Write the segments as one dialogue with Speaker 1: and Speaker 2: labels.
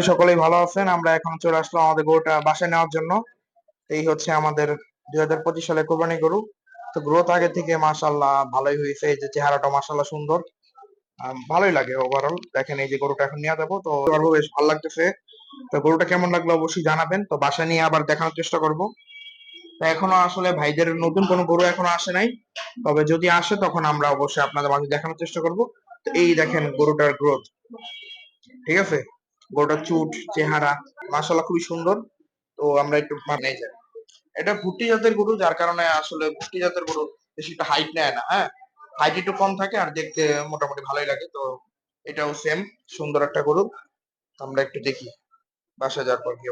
Speaker 1: করি সকলেই ভালো আছেন। আমরা এখন চলে আসলাম আমাদের গরুটা বাসায় নেওয়ার জন্য। এই হচ্ছে আমাদের দুই হাজার পঁচিশ সালের কোরবানি গরু। তো গ্রোথ আগে থেকে মাশাল্লাহ ভালোই হয়েছে। এই যে চেহারাটা মাশাল্লাহ সুন্দর। ভালোই লাগে ওভারঅল দেখেন এই যে গরুটা এখন নিয়ে যাব। তো বেশ ভালো লাগতেছে। তো গরুটা কেমন লাগল অবশ্যই জানাবেন। তো বাসায় নিয়ে আবার দেখানোর চেষ্টা করব। তো এখনও আসলে ভাইদের নতুন কোনো গরু এখনও আসে নাই। তবে যদি আসে, তখন আমরা অবশ্যই আপনাদের মাঝে দেখানোর চেষ্টা করব। তো এই দেখেন গরুটার গ্রোথ ঠিক আছে? গরুটার চুট, চেহারা মাশাল্লাহ খুবই সুন্দর। তো আমরা একটু মানে যাই এটা ভুট্টি জাতের গরু, যার কারণে আসলে ভুট্টি জাতের গরু বেশি একটা হাইট নেয় না হ্যাঁ? হাইট একটু কম থাকে আর দেখতে মোটামুটি ভালোই লাগে, তো এটাও সেম সুন্দর একটা গরু। আমরা একটু দেখি, বাসা যাওয়ার পর কি।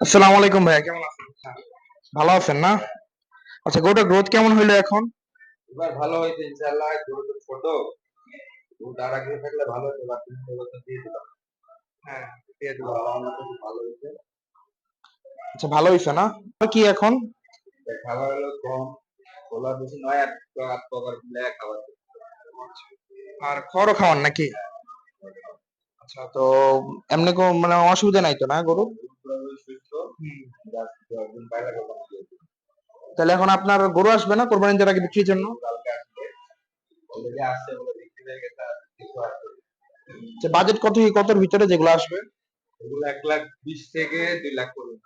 Speaker 1: আসসালামু আলাইকুম ভাইয়া, কেমন আছেন? ভালো আছেন না? আচ্ছা গরুটার গ্রোথ কেমন হইল এখন?
Speaker 2: এবার ভালো হয়েছে ইনশাআল্লাহ তো ছোট। দাঁড়া করে থাকলে ভালো হতো বা তিন বছর দিয়ে দিলাম।
Speaker 1: হ্যাঁ। দিয়ে দিবো।
Speaker 2: আমার কাছে ভালো হয়েছে।
Speaker 1: আচ্ছা ভালো হইছে না? কি এখন?
Speaker 2: তা হলো কম খোলা বেশি নয় আর আট প্রকার মিলে খাবার
Speaker 1: আর খড়ও খাওয়ান নাকি? আচ্ছা তো এমনি কোনো মানে অসুবিধা নাই তো না গরু? তাহলে এখন আপনার গরু আসবে না কোরবানি দেওয়ার আগে বিক্রির জন্য?
Speaker 2: আসছে
Speaker 1: যে বাজেট কত কি কতর ভিতরে যেগুলো আসবে?
Speaker 2: ওগুলো এক লাখ বিশ থেকে দুই লাখ পর্যন্ত।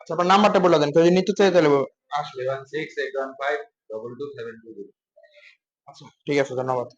Speaker 1: আচ্ছা আপনার নাম্বারটা বলে দেন কেউ যদি নিতে চাই তাহলে
Speaker 2: আসলে one six eight one five double two seven two
Speaker 1: আচ্ছা ঠিক আছে ধন্যবাদ।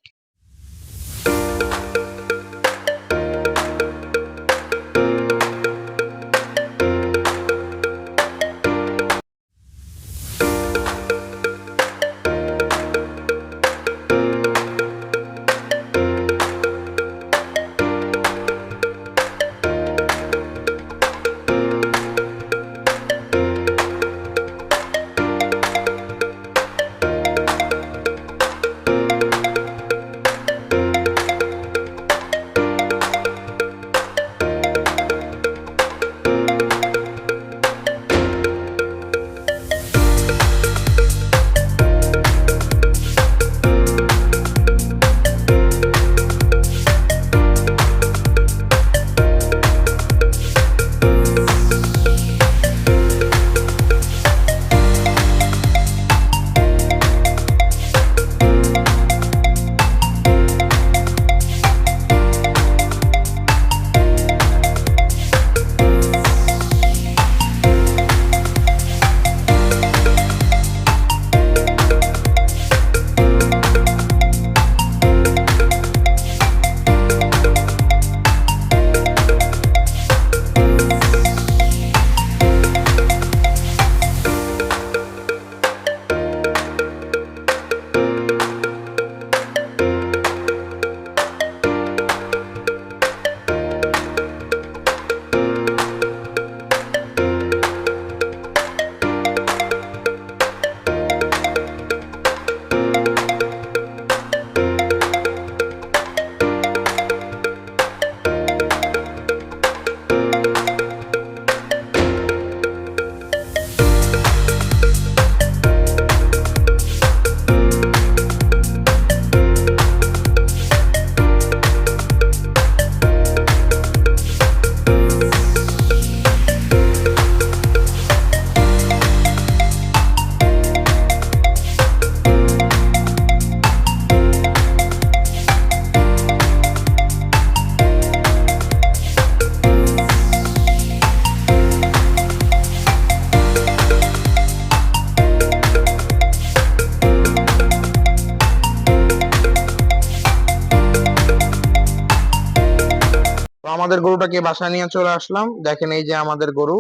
Speaker 1: আমাদের গরুটাকে বাসায় নিয়ে চলে আসলাম? দেখেন এই যে আমাদের গরু।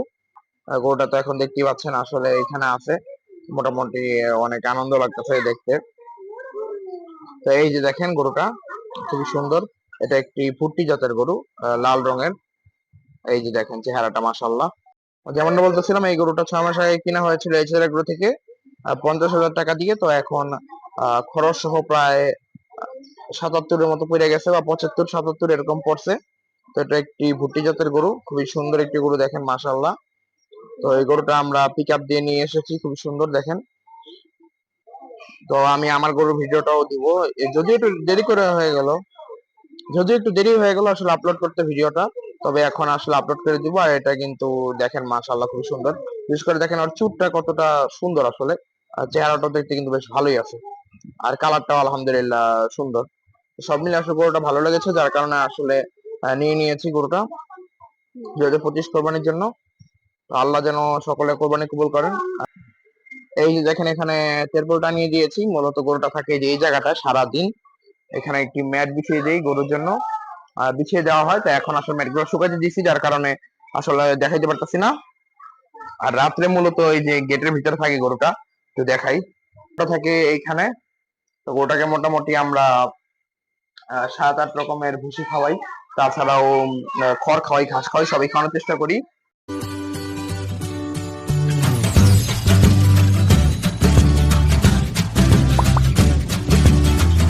Speaker 1: গরুটা তো এখন দেখতেই পাচ্ছেন আসলে এখানে আছে। মোটামুটি অনেক আনন্দ লাগতেছে দেখতে। তো এই যে দেখেন গরুটা, খুবই সুন্দর। এটা একটি ফুট্টি জাতের গরু লাল রঙের। এই যে দেখেন চেহারাটা মাসাল্লাহ যেমনটা বলতেছিলাম, এই গরুটা ছয় মাস আগে কিনা হয়েছিল এই ছেলের গরু থেকে পঞ্চাশ হাজার টাকা দিয়ে তো এখন খরচ সহ প্রায় সাতাত্তরের মতো পড়ে গেছে বা পঁচাত্তর, সাতাত্তর এরকম পড়ছে। তো এটা একটি ভুট্টি জাতের গরু, খুবই সুন্দর একটি গরু দেখেন মাশাল্লাহ তো এই গরুটা আমরা পিক আপ দিয়ে নিয়ে এসেছি, খুবই সুন্দর দেখেন। তো আমি আমার গরুর ভিডিওটাও দিব। যদি একটু দেরি করে হয়ে গেল যদি একটু দেরি হয়ে গেল আসলে আপলোড করতে ভিডিওটা, তবে এখন আসলে আপলোড করে দিব আর এটা কিন্তু দেখেন মাশাআল্লাহ খুব সুন্দর। বিশেষ করে দেখেন ওর চুটটা কতটা সুন্দর আসলে, আর চেহারাটা দেখতে কিন্তু বেশ ভালোই আছে। আর কালারটাও আলহামদুলিল্লাহ সুন্দর। সব মিলে আসলে গরুটা ভালো লেগেছে, যার কারণে আসলে নিয়ে নিয়েছি গরুটা। হাজার পঁচিশ কোরবানির জন্য। আল্লাহ যেন সকলে কোরবানি কবুল করেন। এই যে দেখেন, এখানে তেরপল টানিয়ে দিয়েছি। মূলত গরুটা থাকে যে, এই জায়গাটা সারাদিন। এখানে একটি ম্যাট বিছিয়ে দিই গরুর জন্য। বিছিয়ে দেওয়া হয় তো এখন আসলে ম্যাটগুলো শুকাতে দিয়েছি যার কারণে আসলে দেখাইতে পারতেছি না। আর রাত্রে মূলত এই যে গেটের ভিতরে থাকে গরুটা তো দেখাই। থাকে এইখানে। তো গরুটাকে মোটামুটি আমরা সাত আট রকমের ভুসি খাওয়াই। তাছাড়াও খড় খাওয়াই ঘাস খাওয়াই সবই খাওয়ানোর চেষ্টা করি।